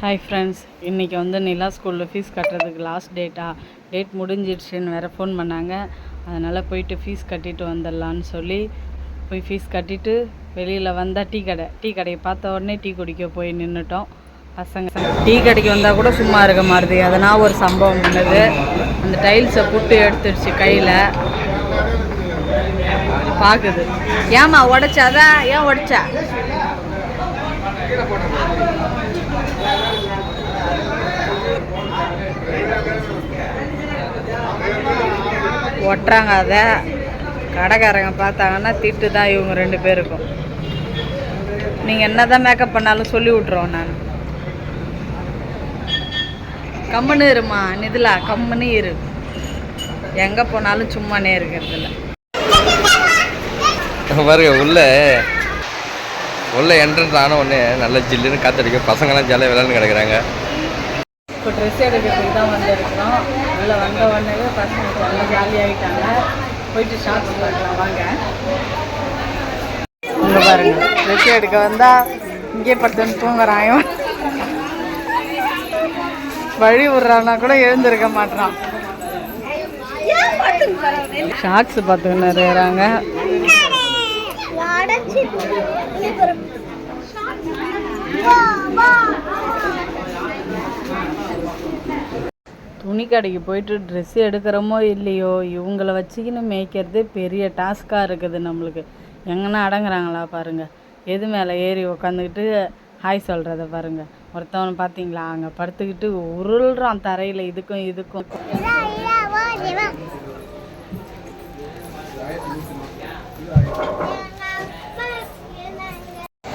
Hi friends இன்றைக்கி வந்து நிலா ஸ்கூலில் ஃபீஸ் கட்டுறதுக்கு லாஸ்ட் டேட்டா டேட் முடிஞ்சிடுச்சுன்னு வேறு ஃபோன் பண்ணாங்க. அதனால் போயிட்டு ஃபீஸ் கட்டிட்டு வந்துடலான்னு சொல்லி போய் ஃபீஸ் கட்டிட்டு வெளியில் வந்தால் டீ கடை. டீ கடையை பார்த்த உடனே டீ குடிக்க போய் நின்றுட்டோம் பசங்க டீ கடைக்கு வந்தால் கூட சும்மா இருக்க மாறுது எதனா ஒரு சம்பவம் பண்ணுது அந்த டைல்ஸை புட்டு எடுத்துடுச்சு கையில். பார்க்குது. ஏம்மா உடைச்சாதான் ஏன் உடைச்சா? ஒட்டுறாங்க அதை. கடைக்காரங்க பார்த்தாங்கன்னா திட்டு தான் இவங்க ரெண்டு பேருக்கும். நீங்கள் என்ன தான் மேக்கப் பண்ணாலும் சொல்லி விட்ருவோம் நான். கம்முன்னு இருமா நிதிலா கம்முன்னு இரு. எங்கே போனாலும் சும்மானே இருக்கிறதில்ல. பாருங்க உள்ள உள்ள என்ட்ரன்ஸ் ஆன உடனே நல்ல ஜில்லுன்னு காத்தடிக்க பசங்களாம் ஜாலியாக விளையாண்டு கிடக்குறாங்க. இப்போ ட்ரெஸ் எடுக்கிறதுக்கு தான் வந்திருக்கிறோம் உள்ளே வந்த உடனே பசங்க நல்லா ஜாலியாகிட்டாங்க போயிட்டு ஷாப்பிங் பண்ணலாம் வாங்க இங்கே பாருங்க ட்ரெஸ் எடுக்க வந்தால் இங்கே படுத்துன்னு தூங்குறான் வழி விடுறான்னா கூட எழுந்திருக்க மாட்டான் ஷார்ட்ஸ் பார்த்துக்கின்னு இருக்கிறாங்க துணி கடைக்கு போயிட்டு ட்ரெஸ் எடுக்கிறோமோ இல்லையோ இவங்கள வச்சுக்கின்னு மேய்க்கிறதே பெரிய டாஸ்க்காக இருக்குது நம்மளுக்கு. எங்கன்னா அடங்குறாங்களா பாருங்கள் எது மேலே ஏறி உக்காந்துக்கிட்டு ஹாய் சொல்கிறத பாருங்கள் ஒருத்தவன் பார்த்தீங்களா அங்கே படுத்துக்கிட்டு உருள்றான் தரையில் இதுக்கும் இதுக்கும்.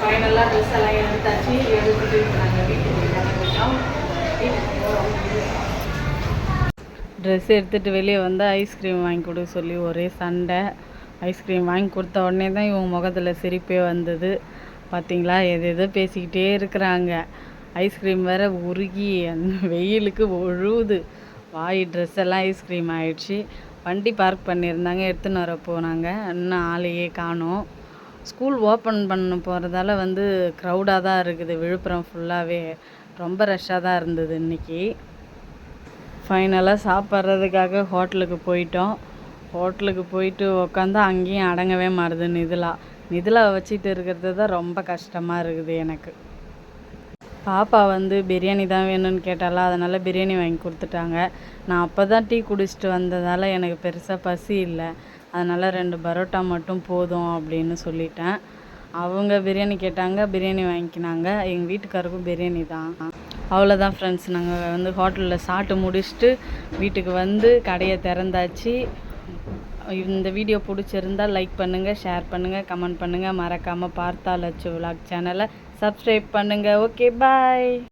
ஃபைனலாக ட்ரெஸ் எல்லாம் எடுத்தாச்சு. எடுத்துட்டு நாங்கள் வீட்டுக்கு கிளம்பிட்டோம் வீட்டுக்கு போகிறோம் ட்ரெஸ் எடுத்துகிட்டு வெளியே வந்து ஐஸ்கிரீம் வாங்கி கொடு சொல்லி ஒரே சண்டை. ஐஸ்கிரீம் வாங்கி கொடுத்த உடனே தான் இவங்க முகத்தில் சிரிப்பே வந்தது. பார்த்தீங்களா எது எதோ பேசிக்கிட்டே இருக்கிறாங்க. ஐஸ்கிரீம் வேற உருகி அந்த வெயிலுக்கு ஒழுகுது. வாய் ட்ரெஸ் எல்லாம் ஐஸ்கிரீம் ஆயிடுச்சு. வண்டி பார்க் பண்ணியிருந்தாங்க எடுத்துன்னு வர போனாங்க. இன்னும் ஆளையே காணும். ஸ்கூல் ஓப்பன் பண்ண போகிறதால வந்து க்ரௌடாக தான் இருக்குது. விழுப்புரம் ஃபுல்லாகவே ரொம்ப ரஷ்ஷாக தான் இருந்தது இன்றைக்கி ஃபைனலாக சாப்பிட்றதுக்காக ஹோட்டலுக்கு போயிட்டோம். ஹோட்டலுக்கு போயிட்டு உக்காந்தா அங்கேயும் அடங்கவே மாறுது நிதிலா. நிதிலா வச்சுட்டு இருக்கிறது தான் ரொம்ப கஷ்டமாக இருக்குது எனக்கு. பாப்பா வந்து பிரியாணி தான் வேணும்னு கேட்டாலும் அதனால் பிரியாணி வாங்கி கொடுத்துட்டாங்க. நான் அப்போ தான் டீ குடிச்சிட்டு வந்ததால் எனக்கு பெருசாக பசி இல்லை. அதனால் ரெண்டு பரோட்டா மட்டும் போதும் அப்படின்னு சொல்லிட்டேன். அவங்க பிரியாணி கேட்டாங்க பிரியாணி வாங்கிக்கினாங்க. எங்கள் வீட்டுக்காருக்கும் பிரியாணி தான். அவ்வளோதான் ஃப்ரெண்ட்ஸ் நாங்கள் வந்து ஹோட்டலில் சாப்பிட்டு முடிச்சுட்டு வீட்டுக்கு வந்து கடையை திறந்தாச்சு. இந்த வீடியோ பிடிச்சிருந்தா லைக் பண்ணுங்கள் ஷேர் பண்ணுங்கள் கமெண்ட் பண்ணுங்கள் மறக்காமல் பார்த்தா லட்சு விலாக் சேனலை சப்ஸ்கிரைப் பண்ணுங்கள் ஓகே பாய்